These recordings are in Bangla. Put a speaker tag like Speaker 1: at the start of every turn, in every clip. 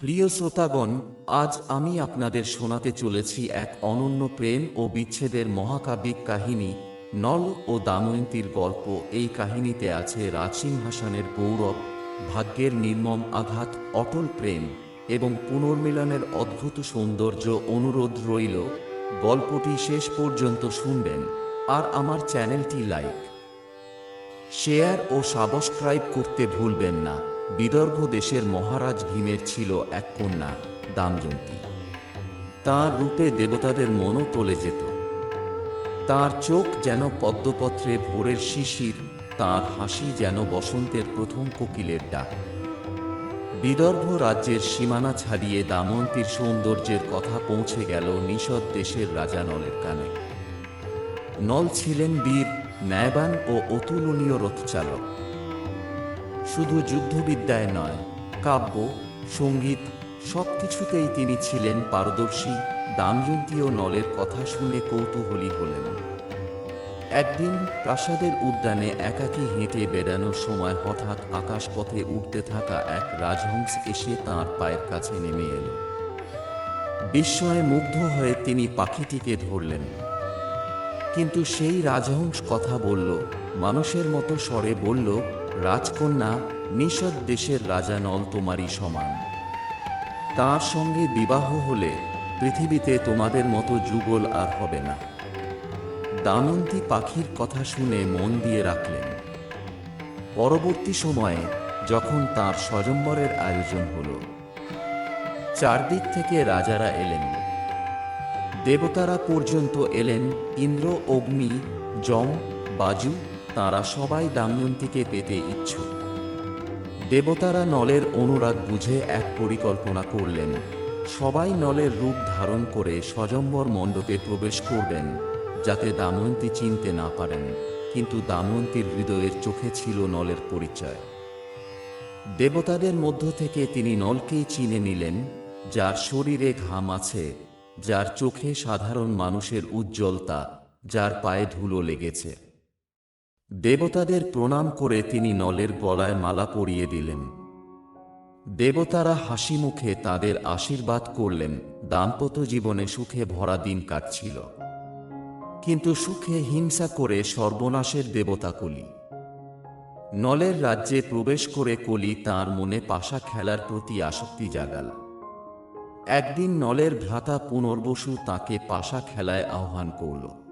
Speaker 1: প্রিয় শ্রোতাগণ, আজ আমি আপনাদের শোনাতে চলেছি এক অনন্য প্রেম ও বিচ্ছেদের মহাকাব্যিক কাহিনী, নল ও দাময়ন্তীর গল্প। এই কাহিনীতে আছে রাজসিংহাসনের গৌরব, ভাগ্যের নির্মম আঘাত, অটল প্রেম এবং পুনর্মিলনের অদ্ভুত সৌন্দর্য অনুরোধ রইল। গল্পটি শেষ পর্যন্ত শুনবেন আর আমার চ্যানেলটি লাইক, শেয়ার ও সাবস্ক্রাইব করতে ভুলবেন না। বিদর্ভ দেশের মহারাজ ভীমের ছিল এক কন্যা, দামজন্তী। তার রূপে দেবতাদের মনও টলে যেত। তার চোখ যেন পদ্মপত্রে ভোরের শিশির, তার হাসি যেন বসন্তের প্রথম কোকিলের ডাক। বিদর্ভ রাজ্যের সীমানা ছাড়িয়ে দামন্তীর সৌন্দর্যের কথা পৌঁছে গেল নিষদ দেশের রাজা নলের কানে। নল ছিলেন বীর, ন্যায়বান ও অতুলনীয় রথচালক। শুধু যুদ্ধবিদ্যায় নয়, কাব্য, সংগীত, সবকিছুতেই তিনি ছিলেন পারদর্শী দামযন্তী ও নলের কথা শুনে কৌতূহলী হলেন। একদিন প্রাসাদের উদ্যানে একাকী হেঁটে বেড়ানোর সময় হঠাৎ আকাশপথে উঠতে থাকা এক রাজহংস এসে তাঁর পায়ের কাছে নেমে এলো। বিস্ময়ে মুগ্ধ হয়ে তিনি পাখিটিকে ধরলেন। কিন্তু সেই রাজহংস কথা বলল, মানুষের মতো স্বরে বলল রাজকন্যা নিষদ দেশের রাজা নল তোমারই সমান। তার সঙ্গে বিবাহ হলে পৃথিবীতে তোমাদের মতো যুগল আর হবে না। দামন্তী পাখির কথা শুনে মন দিয়ে রাখলেন। পরবর্তী সময়ে যখন তার স্বজম্বরের আয়োজন হল, চারদিক থেকে রাজারা এলেন। দেবতারা পর্যন্ত এলেন ইন্দ্র, অগ্নি, যম, বাজু তারা সবাই দাময়ন্তীকে পেতে ইচ্ছুক। দেবতারা নলের অনুরাগ বুঝে এক পরিকল্পনা করলেন। সবাই নলের রূপ ধারণ করে স্বয়ম্বর মণ্ডপে প্রবেশ করবেন, যাতে দাময়ন্তী চিনতে না পারেন, কিন্তু দাময়ন্তীর হৃদয়ের চোখে ছিল নলের পরিচয়। দেবতাদের মধ্য থেকে তিনি নলকেই চিনে নিলেন, যার শরীরে ঘাম আছে, যার চোখে সাধারণ মানুষের উজ্জ্বলতা, যার পায়ে ধুলো লেগেছে। দেবতাদের প্রণাম করে তিনি নলের গলায় মালা পরিয়ে দিলেন। দেবতারা হাসি মুখে তাদের আশীর্বাদ করলেন, দাম্পত্য জীবনে সুখে ভরা দিন কাটছিল। কিন্তু সুখে হিংসা করে সর্বনাশের দেবতা কলি। নলের রাজ্যে প্রবেশ করে কলি তার মনে পাশা খেলার প্রতি আসক্তি জাগাল। একদিন নলের ভ্রাতা পুনর্বসু তাকে পাশা খেলায় আহ্বান করল।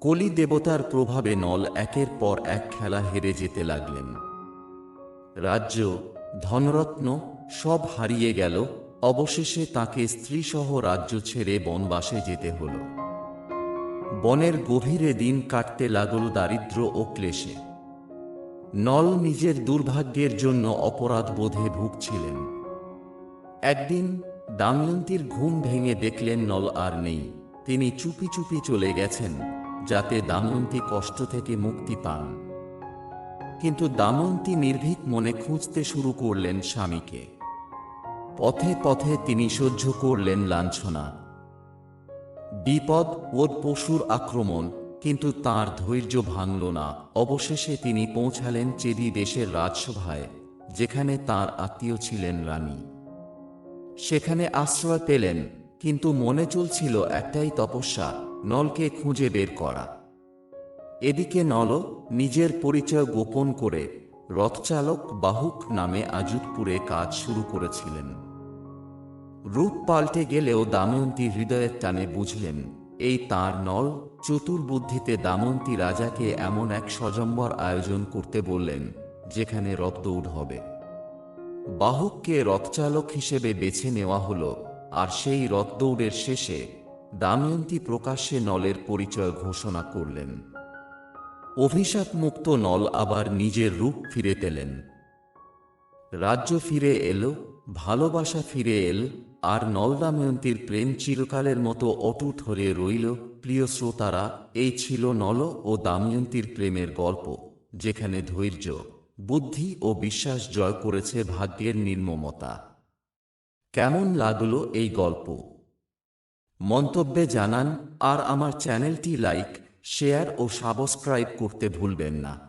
Speaker 1: কলি দেবতার প্রভাবে নল একের পর এক খেলা হেরে যেতে লাগলেন। রাজ্য, ধনরত্ন সব হারিয়ে গেল, অবশেষে তাকে স্ত্রীসহ রাজ্য ছেড়ে বনবাসে যেতে হল। বনের গভীরে দিন কাটতে লাগল দারিদ্র ও ক্লেশে। নল নিজের দুর্ভাগ্যের জন্য অপরাধ বোধে ভুগছিলেন। একদিন দাময়ন্তীর ঘুম ভেঙে দেখলেন নল আর নেই। তিনি চুপি চুপি চলে গেছেন। যাতে দামন্তী কষ্ট থেকে মুক্তি পান। কিন্তু দামন্তী নির্ভীক মনে খুঁজতে শুরু করলেন স্বামীকে। পথে পথে তিনি সহ্য করলেন লাঞ্ছনা। বিপদ ওর পশুর আক্রমণ, কিন্তু তার ধৈর্য ভাঙল না। অবশেষে তিনি পৌঁছালেন চেদি দেশের রাজসভায়, যেখানে তার আত্মীয় ছিলেন রানী। সেখানে আশ্রয় পেলেন, কিন্তু মনে চলছিল একটাই তপস্যা নলকে খুঁজে বের করা। এদিকে নল নিজের পরিচয় গোপন করে রথচালক বাহুক নামে আজুদপুরে কাজ শুরু করেছিলেন। রূপ পাল্টে গেলেও দাময়ন্তী হৃদয়ের টানে বুঝলেন, এই তার নল চতুর্বুদ্ধিতে দামন্তী রাজাকে এমন এক সজম্বর আয়োজন করতে বললেন, যেখানে রথ দৌড় হবে। বাহককে রথচালক হিসেবে বেছে নেওয়া হল, আর সেই রথ দৌড়ের শেষে দাময়ন্তী প্রকাশ্যে নলের পরিচয় ঘোষণা করলেন। অভিশাপ মুক্ত নল আবার নিজের রূপ ফিরে পেলেন। রাজ্য ফিরে এলো, ভালোবাসা ফিরে এল, আর নল দাময়ন্তীর প্রেম চিরকালের মতো অটুট হয়ে রইল। প্রিয় শ্রোতারা, এই ছিল নল ও দাময়ন্তীর প্রেমের গল্প, যেখানে ধৈর্য, বুদ্ধি ও বিশ্বাস জয় করেছে ভাগ্যের নির্মমতা। কেমন লাগল এই গল্প? মন্তব্যে জানান আর আমার চ্যানেলটি লাইক শেয়ার ও সাবস্ক্রাইব করতে ভুলবেন না।